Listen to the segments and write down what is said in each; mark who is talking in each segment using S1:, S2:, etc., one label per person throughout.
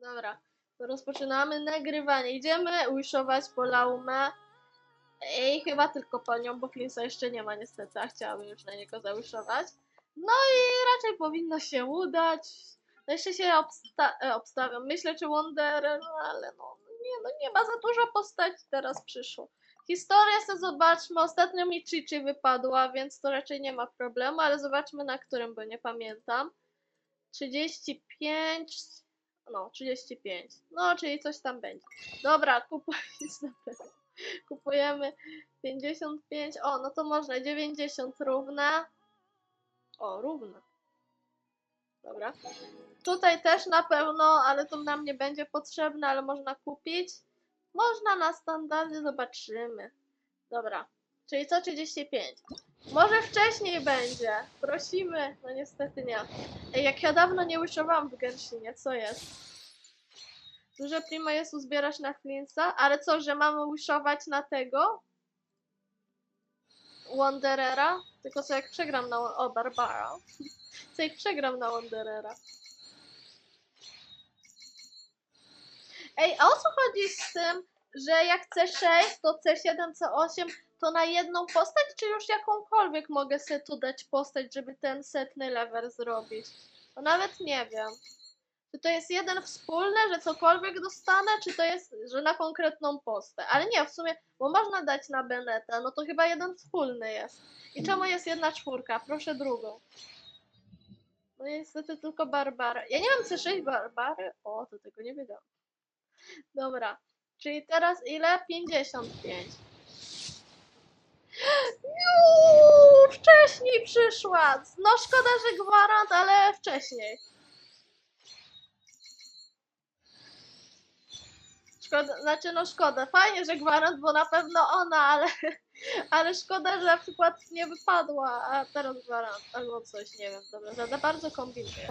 S1: Dobra, to rozpoczynamy nagrywanie. Idziemy wishować po Laumę. I chyba tylko po nią, bo Flinsa jeszcze nie ma niestety, a chciałabym już na niego zawishować. No i raczej powinno się udać. Jeszcze się obsta- e, obstawiam. Myślę, czy Wanderer, no ale no nie, no nie ma za dużo postaci teraz przyszło. Historię sobie zobaczmy. Ostatnio mi Chichi wypadła, więc to raczej nie ma problemu, ale zobaczmy na którym, bo nie pamiętam. 35. No, 35. No, czyli coś tam będzie. Dobra, kupujemy. Kupujemy 55. O, no to można 90 równe. O, równe. Dobra. Tutaj też na pewno, ale to nam nie będzie potrzebne, ale można kupić. Można na standardzie, zobaczymy. Dobra. Czyli co 35? Może wcześniej będzie. Prosimy. No niestety nie. Ej, jak ja dawno nie łyszowałam w Genshinie, co jest? Duże prima jest uzbierasz na Flinsa, ale co, że mamy wishować na tego? Wanderera? Tylko co jak przegram na... O, Barbara. Co jak przegram na Wanderera? Ej, a o co chodzi z tym, że jak C6, to C7, C8 to na jedną postać, czy już jakąkolwiek mogę sobie tu dać postać, żeby ten setny level zrobić? To nawet nie wiem. Czy to jest jeden wspólny, że cokolwiek dostanę, czy to jest, że na konkretną postać? Ale nie, w sumie, bo można dać na Beneta, no to chyba jeden wspólny jest. I czemu jest jedna czwórka? Proszę drugą. No niestety tylko Barbara. Ja nie mam C6 Barbary. O, to tego nie wiedziałam. Dobra. Czyli teraz ile? 55. Juuu, wcześniej przyszła. No szkoda, że gwarant, ale wcześniej. Szkoda, znaczy no szkoda. Fajnie, że gwarant, bo na pewno ona, ale, ale szkoda, że na przykład nie wypadła, a teraz gwarant albo coś, nie wiem. Dobra, za za bardzo kombinuję.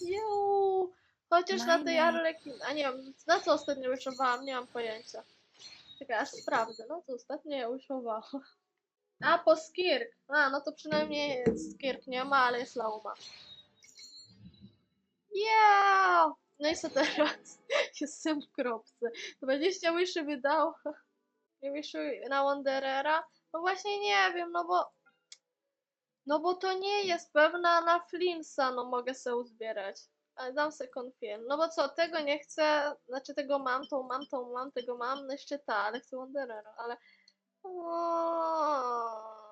S1: Juuu. Chociaż na tej. Arlekin. A nie wiem, na co ostatnio wyszowałam, nie mam pojęcia. Czekaj, aż sprawdzę. No to ostatnio ja wyszowałam. A, po Skirk. A, no to przynajmniej Skirk nie ma, ale jest Lauma. Yeah! No i co teraz? Jestem w kropce. 20 myszy wydał. Nie wyszuj na Wanderera? No właśnie nie wiem, no bo... No bo to nie jest pewna na Flimsa, no mogę sobie uzbierać. Ale dam sobie konfiel. No bo co, tego nie chcę, znaczy tego mam, tą mam, tą mam, tego mam, no jeszcze ta, ale chcę Wanderera, ale... Oooo,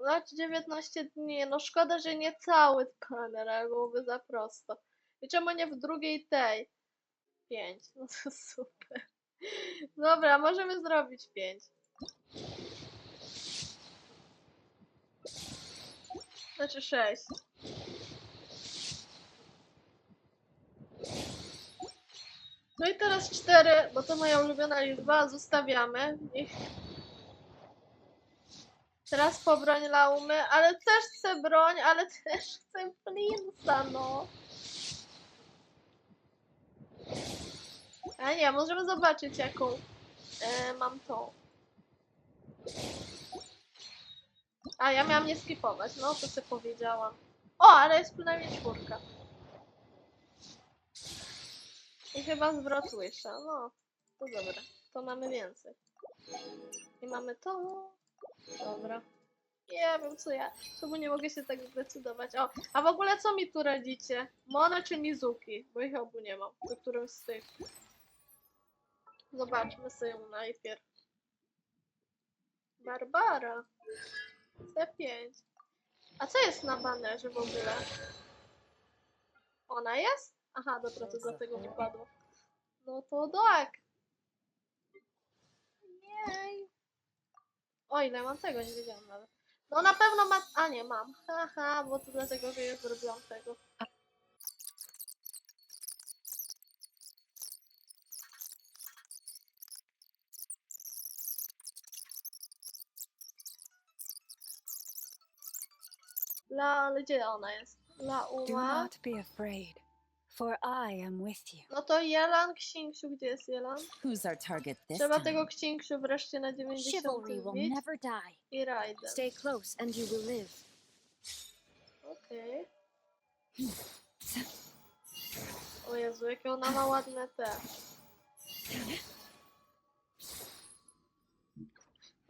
S1: Znaczy 19 dni, no szkoda, że nie cały banner, ale byłoby za prosto. I czemu nie w drugiej tej? 5, no to super. Dobra, możemy zrobić 5. Znaczy 6. No i teraz 4, bo to moja ulubiona liczba, zostawiamy. Niech... Teraz po broń Laumy, ale też chcę broń, ale też chcę Flinsa, no. A nie, możemy zobaczyć jaką e, mam tą. A, ja miałam nie skipować, no to sobie powiedziałam. O, ale jest przynajmniej czwórka. I chyba zwrot łysza. No, to dobra. To mamy więcej. I mamy to. Dobra. Nie wiem co ja. Czemu nie mogę się tak zdecydować? O, a w ogóle co mi tu radzicie? Mona czy Mizuki? Bo ich obu nie mam. Do którym z tych. Zobaczmy sobie najpierw. Barbara. C5. A co jest na banerze w ogóle? Ona jest? Aha, dobra, to dlatego wypadło. No to tak. Jej. O, ile mam tego, nie wiedziałam nawet. Ma... A nie, mam. Haha, bo to dlatego, że ja zrobiłam tego. La, ale gdzie ona jest? La
S2: Do not be afraid, for I am with you.
S1: No to Jelan, Księksiu, gdzie jest Jelan?
S3: Who's our target this
S1: Trzeba
S3: time?
S1: tego Księksiu wreszcie na 90
S2: Chivalry will never die.
S1: I Raiden.
S2: Stay close and you will live.
S1: Okej. O Jezu, jakie ona ma ładne te.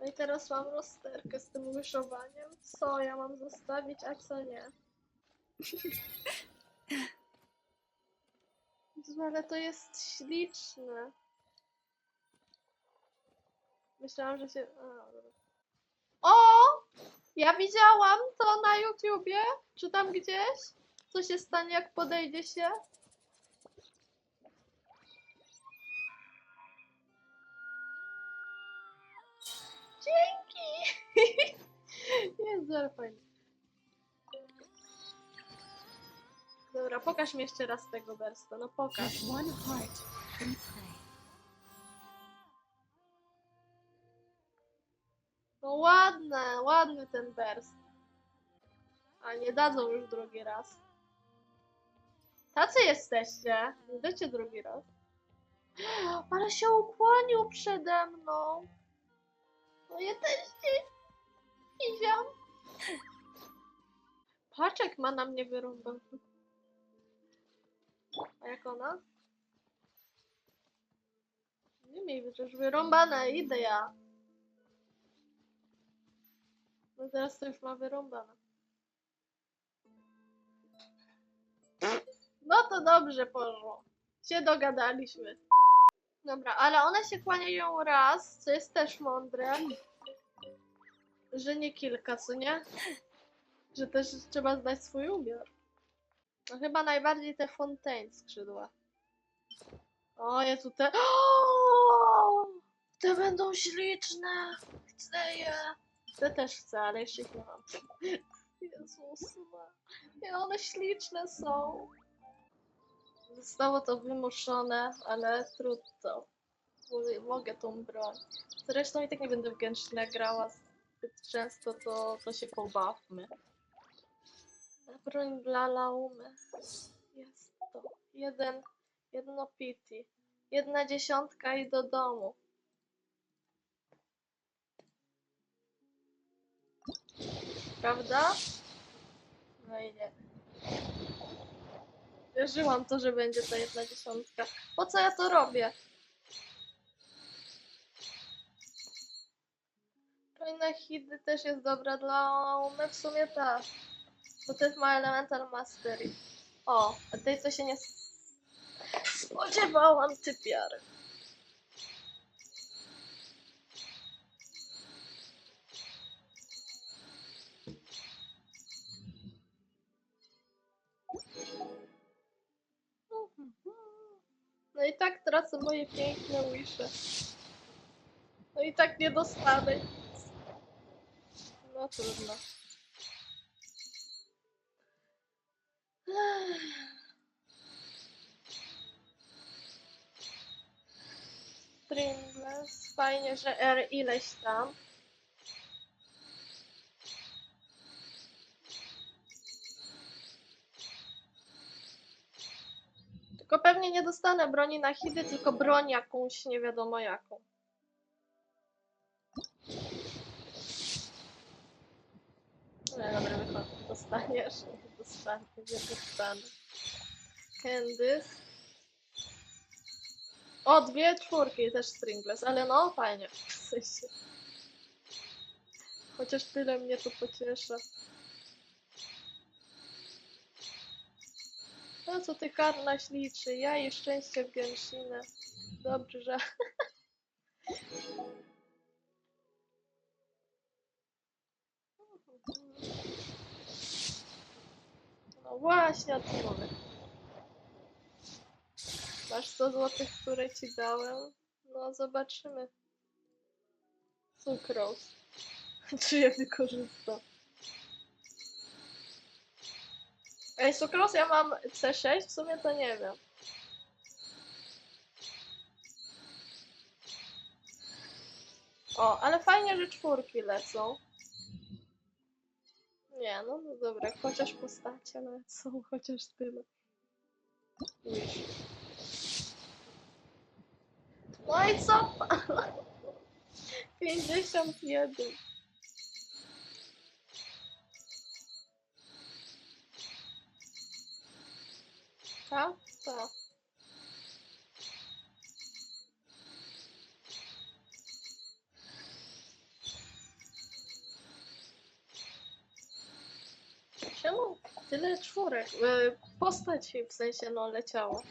S1: No i teraz mam rozterkę z tym łyszowaniem. Co ja mam zostawić, a co nie? Jezu, Ale to jest śliczne. Myślałam, że się... O! Ja widziałam to na YouTubie, czy tam gdzieś. Co się stanie, jak podejdzie się? Dzięki! Jezu, ale fajnie. Dobra, pokaż mi jeszcze raz tego wersta, no pokaż. No ładne, ładny ten werst. A nie dadzą już drugi raz. Tacy jesteście. Nie dacie drugi raz. Ale się ukłonił przede mną. No się widziałam. Paczek ma na mnie wyrąbany. A jak ona? Nie miej przecież wyrąbane, idę ja. No teraz to już ma wyrąbane. No to dobrze poszło. Się dogadaliśmy. Dobra, ale one się kłaniają raz, co jest też mądre. Że nie kilka, co nie? Że też trzeba znać swój umiar. No chyba najbardziej te Fontaine skrzydła. O, ja tu te... O! Te będą śliczne! Chcę je! Te też chcę, ale jeszcze ich nie mam. Jezus, nie, one śliczne są. Zostało to wymuszone, ale trudno. Mogę tą broń. Zresztą i tak nie będę w Genshin'a grała zbyt często, to, to się pobawmy. Broń dla Laumy. Jest to. Jeden, jedno pity. Jedna dziesiątka i do domu. Prawda? No i nie. Wierzyłam to, że będzie ta jedna dziesiątka. Po co ja to robię? Kolejna hidy też jest dobra dla Ome. W sumie tak. Bo też ma Elemental Mastery. O, a tej to się nie spodziewałam typiary. No i tak tracę moje piękne łysze. No i tak nie dostanę. No trudno. Ech. Stringless. Fajnie, że R ileś tam. Tylko pewnie nie dostanę broni na hidy, tylko broń jakąś nie wiadomo jaką. No dobra, wychodź. Dostaniesz? Nie dostanę. Candice. O, dwie czwórki, też stringless, ale no fajnie. W sensie. Chociaż tyle mnie to pociesza. No co ty karnaś liczy? Ja i szczęście w Genshinę. Dobrze. Właśnie o tym mówię. Masz 100 zł, które ci dałem? No zobaczymy. Sucrose. Czy je wykorzystam? Ej, Sucrose ja mam C6? W sumie to nie wiem. O, ale fajnie, że czwórki lecą. Nie, no, no dobra, chociaż postacie lecą, chociaż tyle. No i co? 51. Tak? Tak. Tyle czwórek. Postaci w sensie no leciało.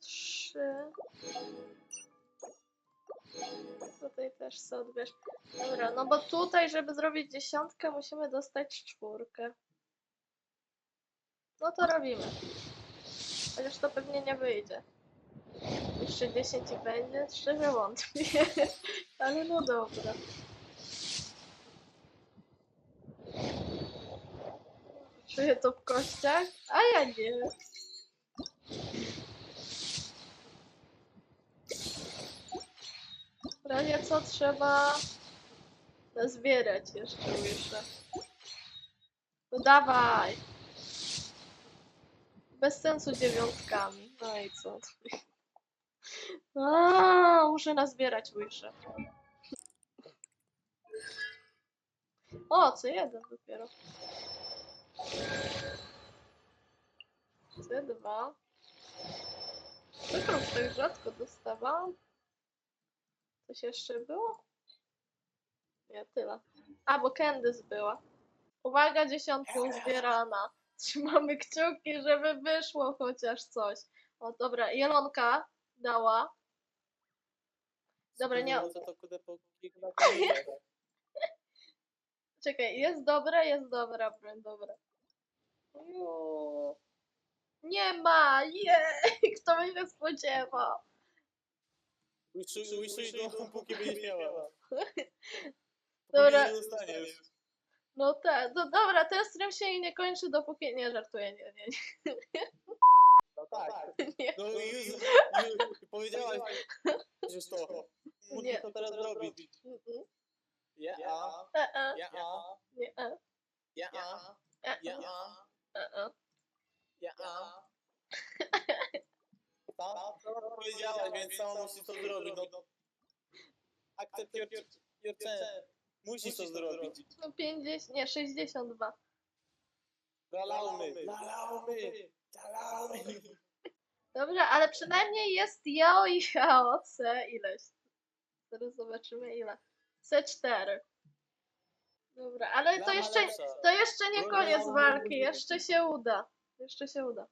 S1: Trzy. Tutaj też sobie odbierz. Dobra, no bo tutaj, żeby zrobić dziesiątkę, musimy dostać czwórkę. No to robimy. Chociaż to pewnie nie wyjdzie. Jeszcze 10 i będzie? Szczerze wątpię. Ale no dobra. Czuję to w kościach, a ja nie. W co trzeba zbierać jeszcze łyżę. No dawaj! Bez sensu dziewiątkami. No i co? A, muszę nazbierać łyżę. O, co jeden dopiero. C2. Cukrów tak rzadko dostawałam. Coś jeszcze było? Nie, tyle. A, bo Candice była. Uwaga, dziesiątka uzbierana. Trzymamy kciuki, żeby wyszło chociaż coś. O, dobra, Jelonka dała. Dobra, nie-. Czekaj, jest dobre, jest dobra, dobra. Ju. Nie ma, jej, kto by się spodziewał.
S3: Wiszuj, wiszuj go, póki będziesz miała.
S1: Dobra.
S3: Nie.
S1: No tak, no dobra, ten stream się i nie kończy, dopóki nie żartuję, nie, nie,
S3: No tak.
S1: nie. nie.
S3: No już, już powiedziałaś, że to.
S1: Nie.
S3: Musisz to teraz zrobić.
S1: Mm-mm.
S3: Ja, a,
S1: E, e,
S3: ja,
S1: nie, e,
S3: ja, a,
S1: e,
S3: ja,
S1: e,
S3: a,
S1: e, e.
S3: ja, a. Tam, tam powiedziałaś, więc sama musisz to zrobić. No, akcept your, your chance. Musisz to zrobić.
S1: No 50, nie, 62.
S3: Zalałmy, zalałmy, zalałmy.
S1: Dobrze, ale przynajmniej jest Jao i Jao C ileś. Zaraz zobaczymy ile. C4. Dobra, ale to jeszcze, to jeszcze nie koniec walki, jeszcze się uda. Jeszcze się uda.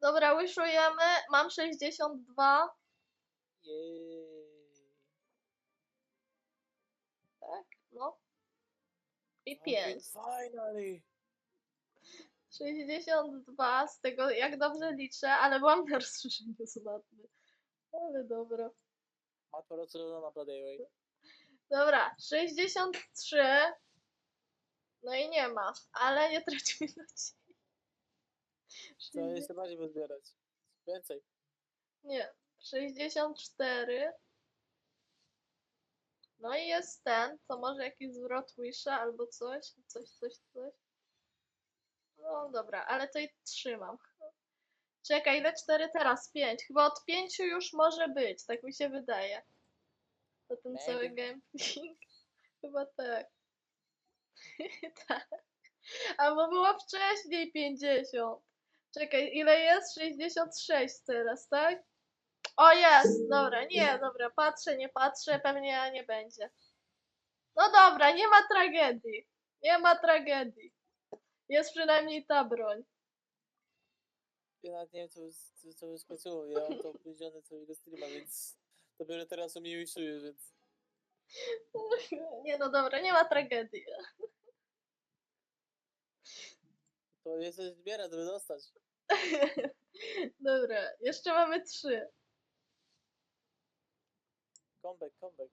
S1: Dobra, łyszujemy. Mam 62.
S3: Jej.
S1: Tak, no. I
S3: No,
S1: 5.
S3: Finally.
S1: 62 z tego, jak dobrze liczę, ale byłam na rozszerzeniu z matmy. Ale dobra.
S3: Matko rozszerzona Pradejwej.
S1: Dobra, 63. I nie ma, ale nie tracimy nadziei.
S3: Trzeba jeszcze bardziej pozbierać. Więcej.
S1: Nie, 64. No i jest ten, to może jakiś zwrot Wisha albo coś, coś, coś, coś. No dobra, ale to i trzymam. Czekaj, ile 4 teraz? 5. Chyba od 5 już może być, tak mi się wydaje. To ten cały gameplay. Chyba tak. tak. Albo było wcześniej 50. Czekaj, ile jest? 66 teraz, tak? O jest, dobra, nie, dobra, patrzę, nie patrzę, pewnie nie będzie. No dobra, nie ma tragedii. Nie ma tragedii. Jest przynajmniej ta broń.
S3: Ja nawet nie wiem, co, co, co wyskoczyło. Ja mam to powiedziane całego streama, więc dopiero teraz u mnie wiszuję, więc
S1: Nie no dobra, nie ma tragedii.
S3: to jest coś zbierać, żeby dostać.
S1: Dobra, jeszcze mamy trzy.
S3: Comeback, comeback.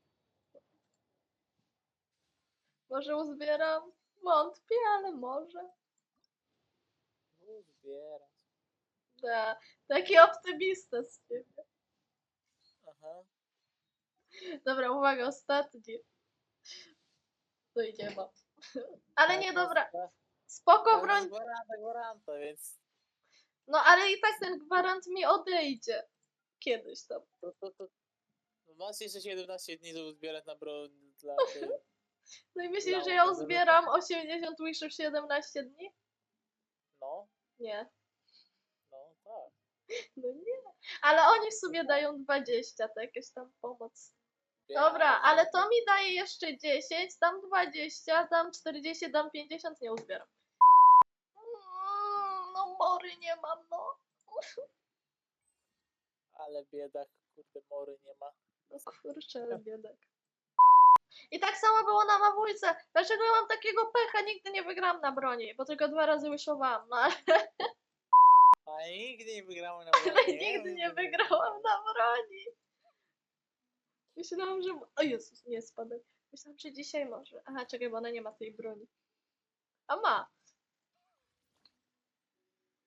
S1: Może uzbieram? Wątpię, ale może.
S3: Zbierać.
S1: Da, taki optymista z ciebie.
S3: Aha.
S1: Dobra, uwaga, ostatni. To i nie ma. Ale nie, dobra, spoko broń.
S3: Gwaranta, gwaranta, więc
S1: No ale i tak ten gwarant mi odejdzie. Kiedyś tam.
S3: to, to, to... no, Masz jeszcze 17 dni, żeby zbierać na broń dla tej...
S1: No i myślisz, że ja uzbieram 80 wishów w 17 dni?
S3: No,
S1: Nie.
S3: no, tak.
S1: No nie. Ale oni w sumie dają 20, to jakaś tam pomoc. Dobra, ale to mi daje jeszcze 10, dam 20, dam 40, dam 50, nie uzbieram. Mm, No mory nie mam, no.
S3: Ale biedak, kurde, mory nie ma.
S1: No kurczę, ale biedak. I tak samo było na mawujce. Dlaczego ja mam takiego pecha? Nigdy nie wygram na broni, bo tylko dwa razy wyszowałam, no ale
S3: A nigdy nie wygrałem na
S1: ale
S3: bronie.
S1: nigdy nie wygrałam na broni. Myślałam, że... O Jezus, nie spadłem. Myślałam, że dzisiaj może. Aha, czekaj, bo ona nie ma tej broni. A ma.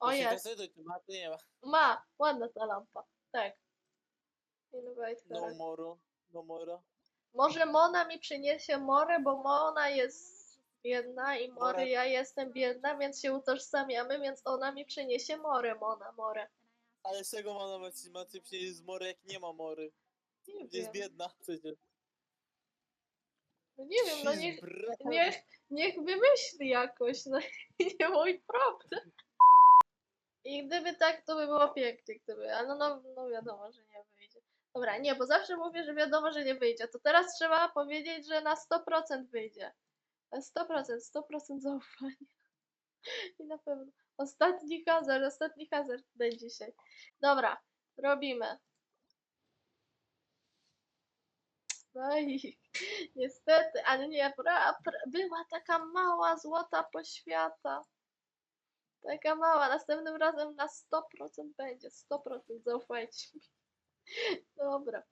S1: O
S3: się
S1: jest.
S3: decyduj, czy ma, czy nie ma.
S1: Ma. Ładna ta lampa. Tak. Invite
S3: No moro, no moro.
S1: Może Mona mi przyniesie Morę, bo Mona jest biedna i Mory ja jestem biedna, więc się utożsamiamy, więc ona mi przyniesie Morę, Mona, Morę.
S3: Ale z czego ma ma ma ty przynieść z mory, jak nie ma mory?
S1: Nie
S3: Jest
S1: wiem.
S3: biedna przecież.
S1: No nie wiem, no niech, niech, niech wymyśli jakoś, no nie mój problem. I gdyby tak, to by było pięknie, gdyby, ale no, no wiadomo, że nie wyjdzie. Dobra, nie, bo zawsze mówię, że wiadomo, że nie wyjdzie. To teraz trzeba powiedzieć, że na 100% wyjdzie. Na 100%, 100% zaufania. I na pewno. Ostatni hazard, ostatni hazard będzie dzisiaj. Dobra, robimy. No i niestety, ale nie, pra, pra, była taka mała złota poświata. Taka mała, następnym razem na 100% będzie, 100% zaufajcie mi. Dobra.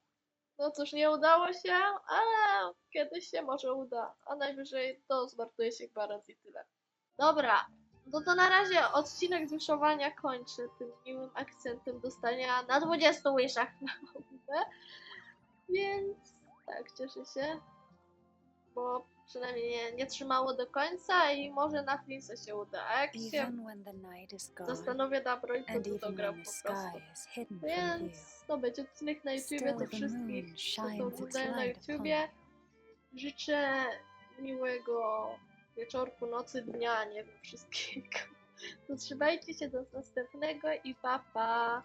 S1: No cóż, nie udało się, ale kiedyś się może uda, a najwyżej to zmarnuje się gwarancji i tyle. Dobra, no to na razie odcinek z wyszowania kończę tym miłym akcentem dostania na 20 łyżach na. Więc tak, cieszę się, bo przynajmniej nie, nie trzymało do końca i może na Flinsa się uda. A jak się
S2: Even when the night is gone,
S1: zastanowię na broń, to
S2: and
S1: to
S2: even
S1: dogram
S2: when
S1: po
S2: the
S1: prostu.
S2: sky is hidden from
S1: Więc to będzie odcinek na YouTubie
S2: still
S1: do
S2: the
S1: wszystkich, co to
S2: shines its
S1: oglądają na
S2: light upon
S1: YouTubie.
S2: you.
S1: Życzę miłego wieczorku, nocy, dnia, nie wiem, wszystkiego. To trzymajcie się do następnego i pa pa!